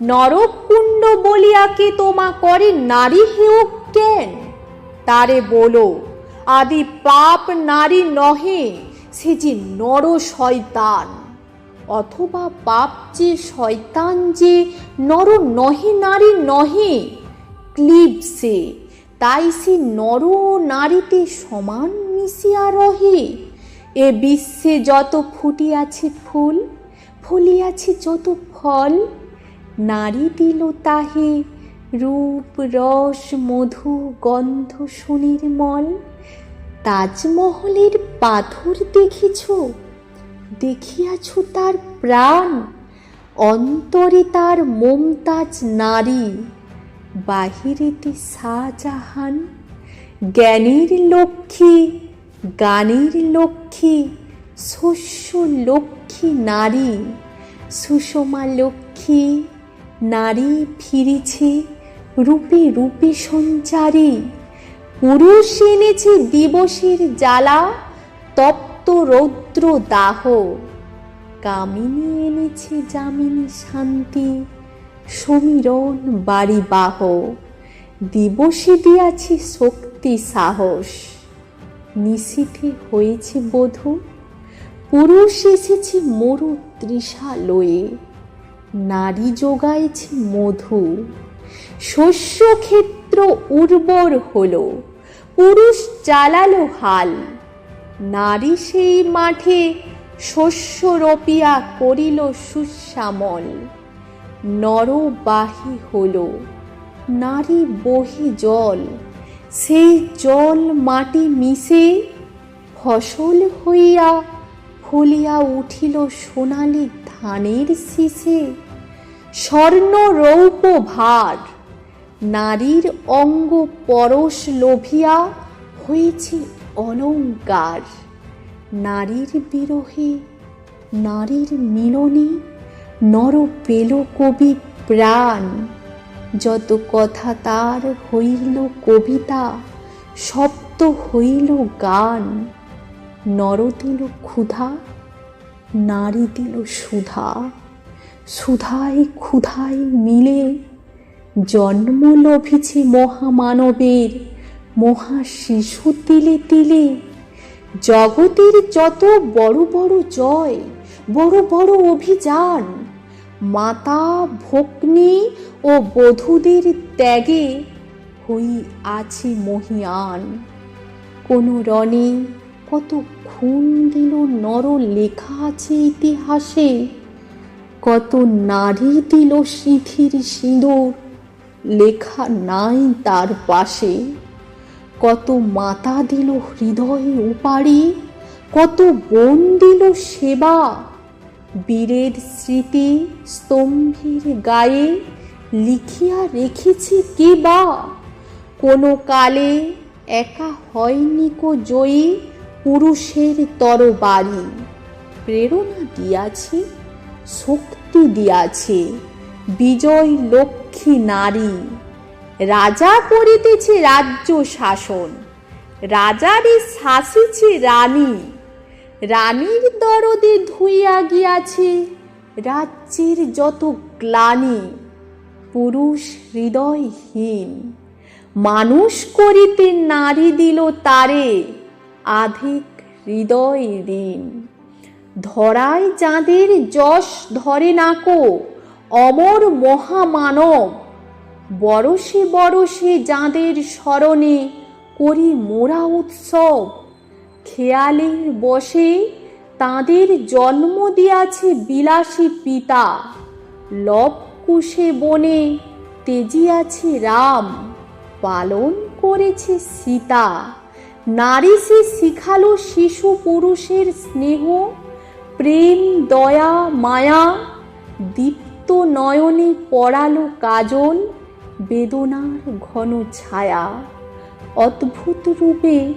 নরকুণ্ড বলিয়াকে তোমা করে নারী হেয় কেন? তারে বলো, আদি পাপ নারী নহে, সে যে নর শয়তান। অথবা পাপ যে শয়তান যে নর নহে নারী নহে ক্লিব সে, তাই সে নর নারীতে সমান মিশিয়া রহে। এ বিশ্বে যত ফুটিয়াছে ফুল, ফলিয়াছে যত ফল নারী দিল তাহে, রূপ, রস, মধু, গন্ধ সুনির্মল তাজমহলের পাথর দেখিছ, দেখিয়াছ তার প্রাণ। অন্তরে তার মমতাজ নারী, বাহিরেতে শাহজাহান। জ্ঞানীর লক্ষ্মী, গানের লক্ষ্মী, শস্য লক্ষ্মী নারী, সুষমা লক্ষ্মী নারী ফিরেছে, রূপে রূপে সঞ্চারী। পুরুষ এনেছে দিবসের জ্বালা, তপ্ত রৌদ্র দাহ। কামিনী এনেছে যামিনী শান্তি, সমীরণ বাড়ি বাহ। দিবসে দিয়াছে শক্তি সাহস। নিশীথে হয়েছে বধূ, পুরুষ এসেছে মরু তৃষা লয়ে নারী যোগাইছে মধু। শস্য ক্ষেত্র উর্বর হলো, পুরুষ চালালো হাল। নারী সেই মাঠে শস্য রপিয়া করিল সুশ্যামল। নরবাহী হলো, নারী বহি জল। সেই জল মাটি মিশে ফসল হইয়া ফলিয়া উঠিল সোনালি ধানের শীষে। স্বর্ণ রৌপ ভার, নারীর অঙ্গ পরশ লোভিয়া হয়েছে অলঙ্কার। নারীর বিরহে, নারীর মিলনে নর পেল কবি প্রাণ। যত কথা তার হইল কবিতা, সপ্ত হইল গান। নর দিল ক্ষুধা নারী দিল সুধা। সুধাই ক্ষুধাই মিলে জন্ম লভিছে মহামানবের মহা শিশু তিলে তিলে। জগতের যত বড় বড় জয়, বড় বড় অভিযান, মাতা ভগ্নী ও বধূদের ত্যাগে হই আছে মহিয়ান। কোন রণে কত খুন দিল নর, লেখা আছে ইতিহাসে। কত নারী দিল সিঁথির সিঁদুর, লেখা নাই তার পাশে। কত মাতা দিল হৃদয়ে উপাড়ি, কত বোন দিল সেবা। বীরের স্মৃতি স্তম্ভের গায়ে, লিখিয়া রেখেছি কে বা কোনো কালে একা হয়নি কো জয়ী পুরুষের তরবারি। প্রেরণা দিয়াছে, শক্তি দিয়াছে, বিজয় লক্ষ্মী নারী। রাজা করিতেছে রাজ্য শাসন রাজারই শাসিছে রানী। রানীর দরদে ধুইয়া গিয়াছে রাজ্যের যত গ্লানি। পুরুষ হৃদয়হীন, মানুষ করিতে নারী দিল তারে। আধিক হৃদয় ঋণ। ধরায় যাঁদের যশ ধরে নাকো, অমর মহামানব। বরসে বরসে যাঁদের স্মরণে করি মোরা উৎসব। খেয়ালের বসে তাঁদের জন্ম দিয়াছে বিলাসী পিতা। লব কুশে বনে তেজিয়াছে রাম, পালন করেছে সীতা। নারী সে শিখালো শিশু পুরুষের স্নেহ, প্রেম, দয়া, মায়া, দীপ্ত নয়নে পড়ালো কাজল, বেদনার ঘন ছায়া। অদ্ভুত রূপে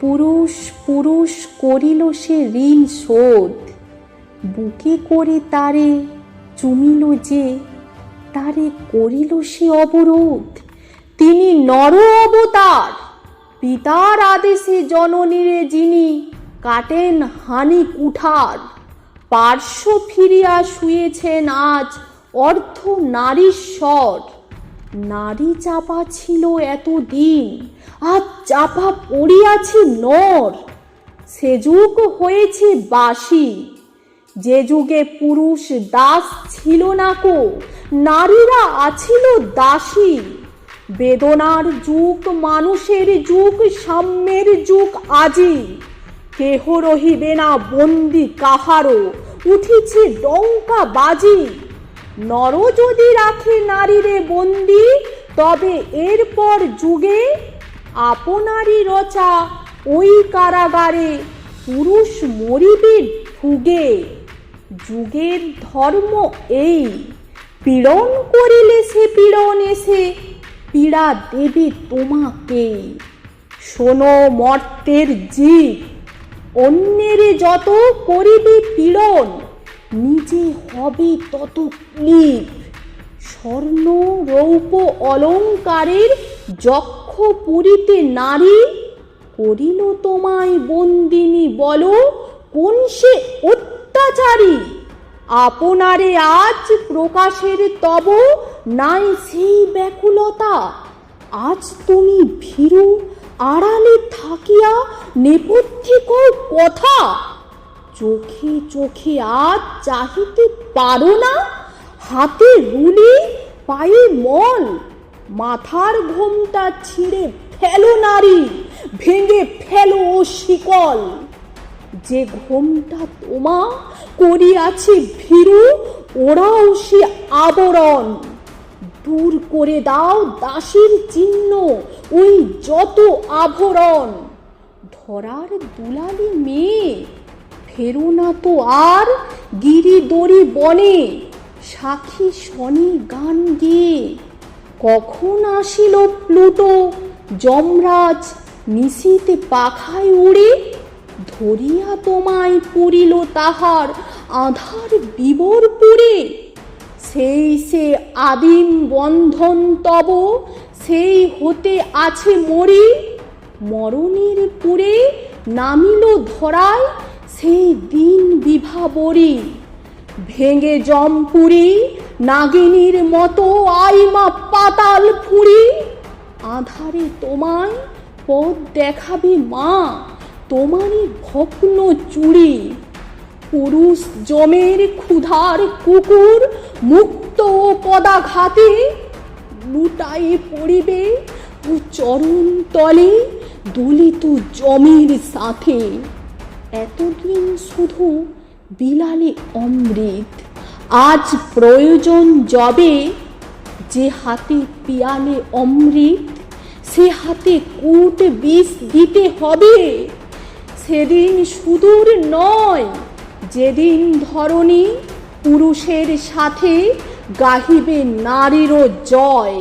পুরুষ পুরুষ করিল সে ঋণ শোধ। বুকে করে তারে চুমিল যে, তারে করিল সে অবরোধ। তিনি নর অবতার। পিতার আদেশে জননীরে যিনি কাটেন হানি কুঠার পার্শ্ব ফিরিয়া শুয়েছেন আজ অর্ধ নারীশ্বর নারী চাপা ছিল এতদিন, আজ চাপা পড়িয়াছে নর। সে যুগ হয়েছে বাসি যে যুগে পুরুষ দাস ছিল না কো, নারীরা আছিল দাসী। বেদনার যুগ, মানুষের যুগ, সাম্যের যুগ আজি। কেহ রহিবে না বন্দি কাহারও, উঠিছে ডঙ্কা বাজি। নর যদি রাখে নারীরে বন্দি, তবে এরপর যুগে আপনারই রচা ওই কারাগারে, পুরুষ মরিবে ভুগে। যুগের ধর্ম এই, পীড়ন করিলে সে পীড়ন এসে পীড়া দেবে তোমাকে। শোনো মর্তের জীব, অন্যের যত করিবে পীড়ন, নিজে হবে তত ক্লিপ স্বর্ণ রৌপ অলঙ্কারের যক্ষ পুরীতে নারী, করিল তোমায় বন্দিনী বলো, কোন সে অত্যাচারী? আপনারে আজ প্রকাশের তব নাই সেই ব্যাকুলতা। আজ তুমি ভীরু, আড়ালে থাকিয়া নেপথ্যে কথা। চোখে চোখে আজ চাহিতে পারো না, হাতে রুলি পায়ে মন মাথার ঘোমটা ছিঁড়ে ফেলো নারী, ভেঙে ফেলো শিকল। যে ঘোমটা তোমা করিয়াছে ভীরু, ওরাও সে আবরণ। দূর করে দাও দাসীর চিহ্ন, ওই যত আভরণ। ধরার দুলালি মেয়ে, ফেরো না তো আর গিরি দড়ি বনে। সাক্ষী শনি গান গিয়ে, কখন আসিল প্লুটো? যমরাজ নিশীতে পাখায় উড়ে ধরিয়া তোমায় পুরিল তাহার আধার বিবর পুরে। সেই সে আদিম বন্ধন তব, সেই হতে আছে মরি। মরণের পুরে নামিল ধরায় সেই দিন বিভাবরী ভেঙে জমপুরি নাগিনীর মতো আইমা পাতাল ফুরি। আধারে তোমায় পথ দেখাবে মা। তোমারই ভগ্ন চুড়ি। পুরুষ জমের ক্ষুধার কুকুর, মুক্ত পদাঘাতে লুটাই পড়িবে ও চরণ তলে, দলিত জমের সাথে। এতদিন শুধু বিলালে অমৃত। আজ প্রয়োজন যবে যে হাতে পিয়ালে অমৃত, সে হাতে কুট বিষ দিতে হবে। সেদিন সুদূর নয় যেদিন ধরণী পুরুষের সাথে গাহিবে নারীরও জয়।